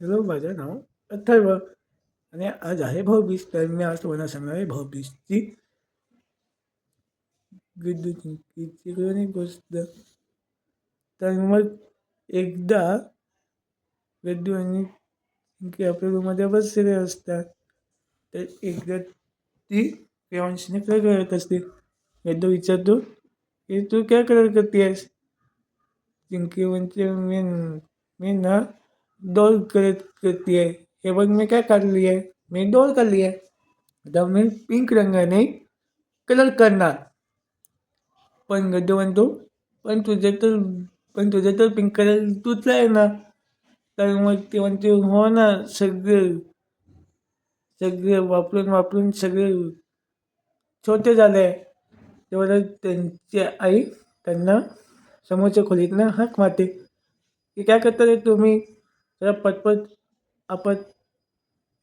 Hello माझं नाव अथर्व. आणि आज आहे भाऊबीज तर मी आज तुम्हाला सांगणार आहे भाऊबीजची गुड्डूची गोष्ट. तर मग एकदा गड्डू आणि पिंकी आपल्या रूममध्ये बसलेले असतात. तर एकदा ती प्रियांशीने काय करत असते? गड्डू विचारतो की तू काय करत करतेस पिंकी म्हणजे मी मी ना डॉल करत करते आहे हे बघ मी काय काढली आहे मी डॉल काढली आहे आता मी पिंक रंगाने कलर करणार. पण गड्डू म्हणतो पण तुझे तर पण तुझे तर पिंक कलर तूच आहे ना. तर मग ते म्हणते हो ना सगळं सगळं वापरून वापरून सगळे छोटे झाले. तेवढं त्यांची आई त्यांना समोरच्या खोलीतनं हाक मारते. की काय करता रे तुम्ही? सगळं पटपट आपण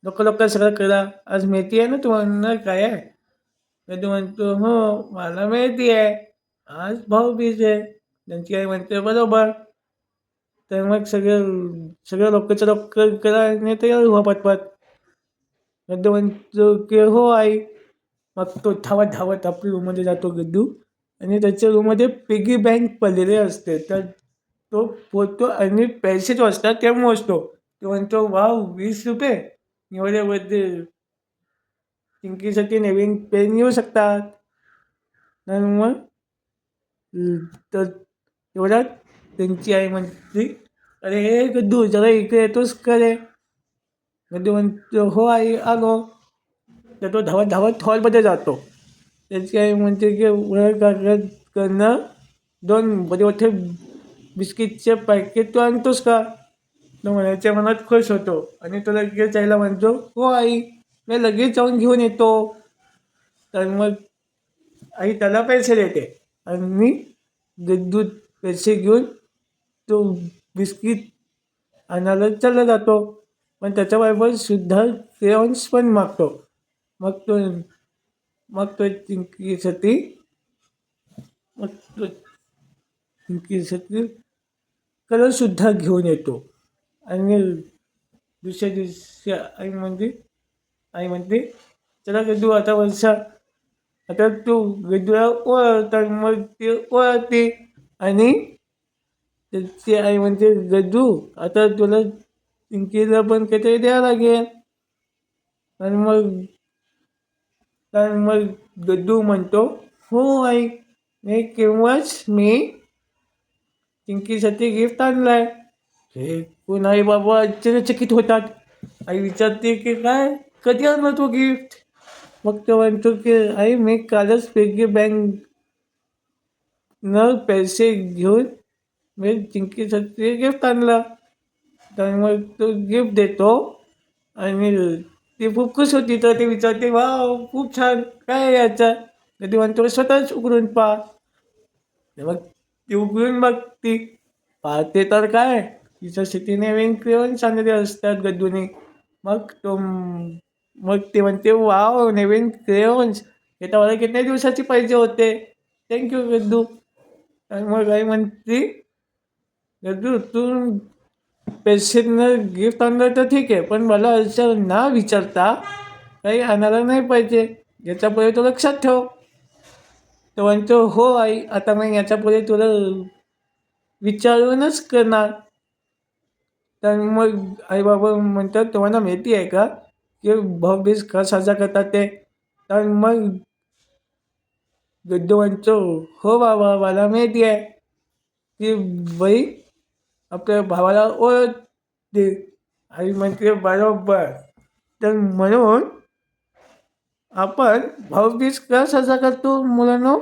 लवकर लवकर सगळं करा. आज माहिती आहे ना तुम्हाला काय आहे? तर तू म्हणतो हो मला माहिती आहे. आज भाऊ बीज आहे. त्यांची आई म्हणते बरोबर. तर मग सगळं सगळं लोकचं लोक करा आणि तयार व्हा पटपट. गड्डू म्हणतो की हो आई. मग तो धावत धावत आपल्या रूममध्ये जातो गड्डू. आणि त्याच्या रूममध्ये पिगी बँक पडलेले असते. तर तो पोहतो आणि पैसे जो असतात ते मोजतो. तो म्हणतो वाव वीस रुपये? एवढ्यामध्ये चिंकीसाठी नवीन पेन येऊ शकतात. तर मग तर एवढ्यात त्यांची आई म्हणते अरे हे गद्दू जरा इकडे येतोच करे गद्दू म्हणतो हो आई आलो. तर तो धावत धावत हॉलमध्ये जातो. त्याची आई म्हणते की वळ करणं दोन मोठे मोठे बिस्किटचे पॅकेट तू आणतोस का? तो म्हणायच्या मनात खुश होतो. आणि तो लगेच आईला म्हणतो हो आई मी लगेच जाऊन घेऊन येतो. तर मग आई त्याला पैसे देते आणि मी दूध पैसे घेऊन तो बिस्किट आणायला चालला जातो. पण त्याच्याबरोबर सुद्धा क्रेऑन्स पण मागतो. मग तो मग तो चिंकीसाठी मग तो चिंकीसाठी कलरसुद्धा घेऊन येतो. आणि दुसऱ्या दिवशी आई म्हणते आई म्हणते चला गड्डू आता वर्षा आता तू गड्डूला ओळखतात मग ते ओळखते. आणि त्याची आई म्हणते गड्डू आता तुला चिंकीला पण काहीतरी द्यावं लागेल. आणि मग तर मग गड्डू म्हणतो हो आई मी केव्हाच मी चिंकीसाठी गिफ्ट आणलाय. आहे हे कोण आई बाबा आश्चर्यचकित होतात. आई विचारते की काय? कधी आणला तो गिफ्ट मग तो म्हणतो की आई मी कालच पेगी बँक न पैसे घेऊन मी चिंकीसाठी गिफ्ट आणला. तर मग तो गिफ्ट देतो आणि ती खूप खुश होती. तर ती विचारते वा खूप छान. काय याचा? कधी म्हणतो स्वतःच उघडून पहा. मग ती उघडून बघती पाहते तर काय? तिच्या शेतीने नवीन क्रेवून सांगते असतात गद्दूने. मग तो मग ते म्हणते वाव नवीन क्रेवन्स हे तर मला किती दिवसाची पाहिजे होते. Thank you Gaddu. मग आई म्हणते गद्दू तू पेशंटनं गिफ्ट आणलं तर ठीक आहे पण मला असं ना विचारता काही आणायला नाही पाहिजे. याच्यापुढे तो लक्षात ठेव. तो म्हणतो हो आई आता मी याच्यापुढे तुला विचारूनच करणार. तर मग आई बाबा म्हणतात तुम्हाला माहिती आहे का की भाऊबीज का साजरा करतात ते? तर मग गड्डू म्हणतो हो बाबा मला माहिती आहे की बाई आपल्या भावाला ओळख दे. आई म्हणते बरोबर. तर म्हणून आपण भाऊबीज का साजरा करतो मुलांनो?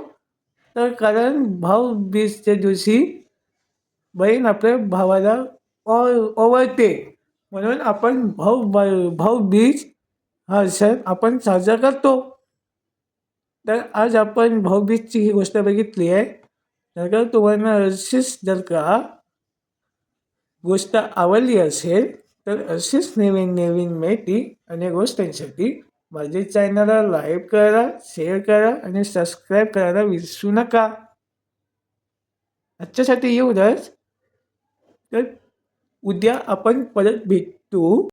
तर कारण भाऊबीजच्या दिवशी बहीण आपल्या भावाला ओ ओवळते. म्हणून आपण भाऊ भाऊबीज हा सण आपण साजरा करतो. तर आज आपण भाऊबीजची ही गोष्ट बघितली आहे. जर का तुम्हाला अशीच जर का गोष्ट आवडली असेल तर अशीच नवीन नवीन माहिती आणि गोष्टींसाठी माझे चॅनलला लाईक करा शेअर करा आणि सबस्क्राईब करायला विसरू नका. आजच्यासाठी एवढंच. तर उद्या आपण परत भेटू.